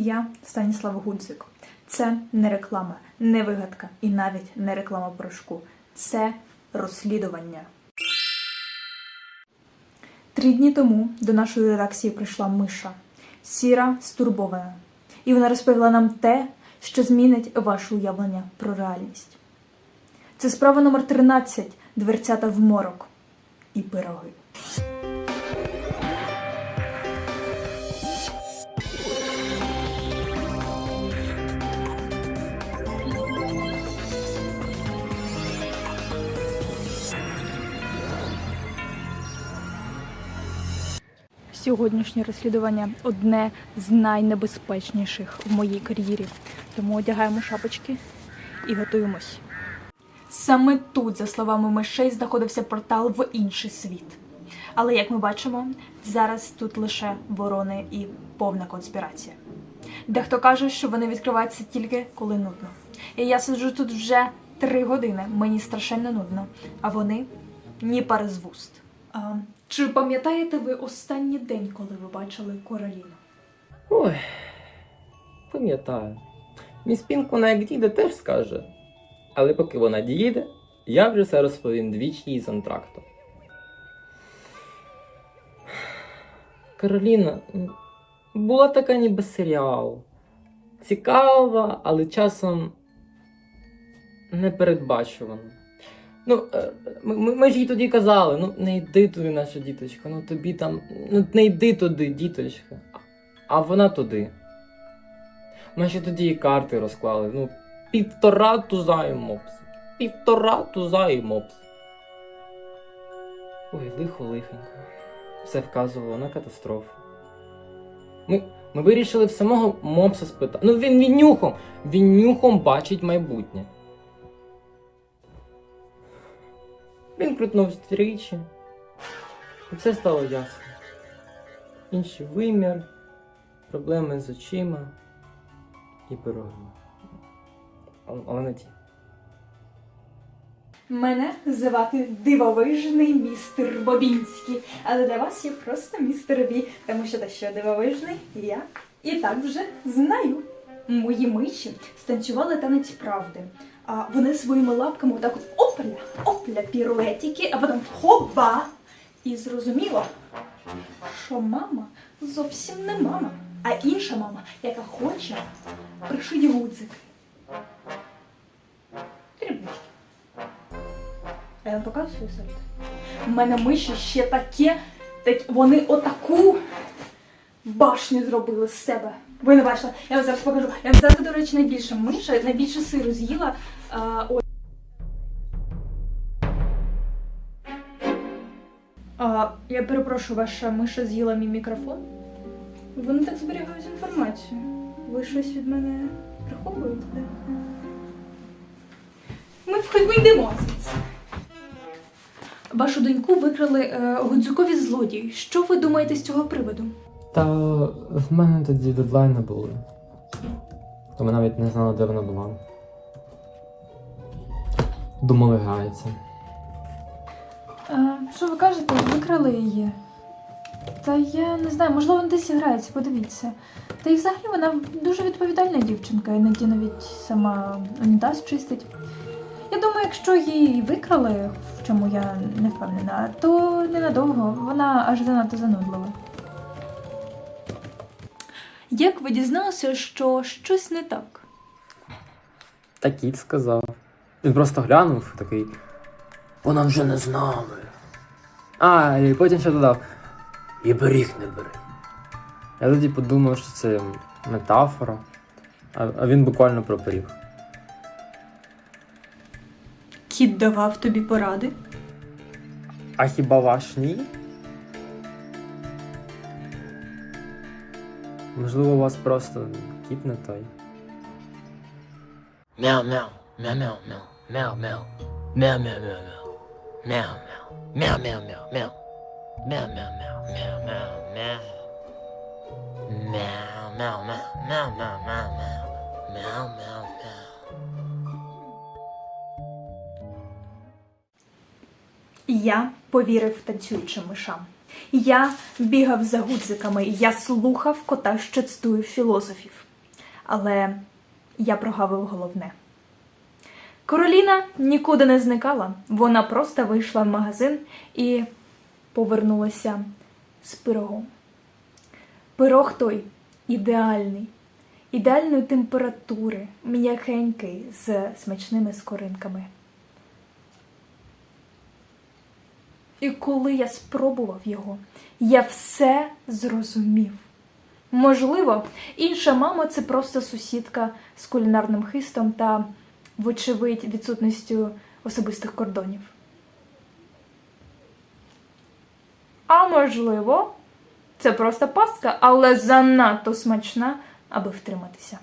Я Станіслав Гудзик. Це не реклама, не вигадка і навіть не реклама порошку. Це розслідування. Три дні тому до нашої редакції прийшла миша, сіра, стурбована. І вона розповіла нам те, що змінить ваше уявлення про реальність. Це справа номер 13 дверцята в морок і пироги. Сьогоднішнє розслідування одне з найнебезпечніших в моїй кар'єрі. Тому одягаємо шапочки і готуємось. Саме тут, за словами мишей, знаходився портал в інший світ. Але як ми бачимо, зараз тут лише ворони і повна конспірація. Дехто каже, що вони відкриваються тільки коли нудно. І я сиджу тут вже три години, мені страшенно нудно, а вони ні пари з вуст. Чи пам'ятаєте ви останній день, коли ви бачили Короліну? Ой, пам'ятаю. Міс Пінк вона як дійде теж скаже. Але поки вона діїде, я вже все розповім двічі із антракту. Кароліна була така ніби серіал. Цікава, але часом непередбачувана. Ну, е, ми, ми, ж їй тоді казали, ну не йди туди, наша діточка, ну тобі там, ну не йди туди, діточка. А вона туди. Ми ще тоді і карти розклали. Ну, півтора туза і. Півтора туза мопс. Ой, лихо лихенько. Все вказувало на катастрофу. Ми, ми вирішили в самого мопса спитати. Ну він, він нюхом! Він нюхом бачить майбутнє. Він крутнув тричі. І все стало ясно. Інший вимір, проблеми з очима і пироги. Але, але не ті. Мене звати дивовижний містер Бобінський, але для вас я просто містер Бі, тому що те, що дивовижний, я і так вже знаю. Мої миші станцювали танець правди. А вони своїми лапками отак от опля, опля, піруетики, а потім хоба! І зрозуміло, що мама зовсім не мама, а інша мама, яка хоче пришить гудзик. Дрібнички. А я вам показую свій. У мене миші ще таке, так, вони отаку башню зробили з себе. Ви не бачили, я вам зараз покажу. Я вам зараз, до речі, найбільше миша, найбільше сиру з'їла. А, ой. А, я перепрошую, ваша миша з'їла мій мікрофон. Вони так зберігають інформацію. Ви щось від мене приховуєте? Ми хоч ми йдемо. Вашу доньку викрали е, гудзукові злодії. Що ви думаєте з цього приводу? Та в мене тоді дедлайни були. То ми навіть не знали, де вона була. Думали, грається. Що ви кажете? Викрали її. Та я не знаю, можливо, вона десь грається, подивіться. Та й взагалі вона дуже відповідальна дівчинка, іноді навіть сама унітаз чистить. Я думаю, якщо її викрали, в чому я не впевнена, то ненадовго вона аж занадто занудлива. Як ви дізналися, що щось не так? Та кіт сказав. Він просто глянув такий. Вона вже не з нами. А, і потім ще додав. І беріг не бери. Я тоді подумав, що це метафора, а, а він буквально про пиріг. Кіт давав тобі поради? А хіба ваш ні? Можливо, у вас просто кіт не той. Мяу мяу. Мяу мяу мяу. Мяу мяу. Мяу мяу мяу мяу. Мяу мяу. Мяу мяу мяу мяу. Мяу мяу мяу мяу мяу мяу. Мяу мяу мяу мяу мяу мяу мяу. Я повірив танцюючим мишам. Я бігав за гудзиками, я слухав кота, що цитує філософів. але я прогавив головне. Короліна нікуди не зникала, вона просто вийшла в магазин і повернулася з пирогом. Пирог той ідеальний, ідеальної температури, м'якенький з смачними скоринками. І коли я спробував його, я все зрозумів. Можливо, інша мама це просто сусідка з кулінарним хистом та, вочевидь, відсутністю особистих кордонів. А можливо, це просто пастка, але занадто смачна, аби втриматися.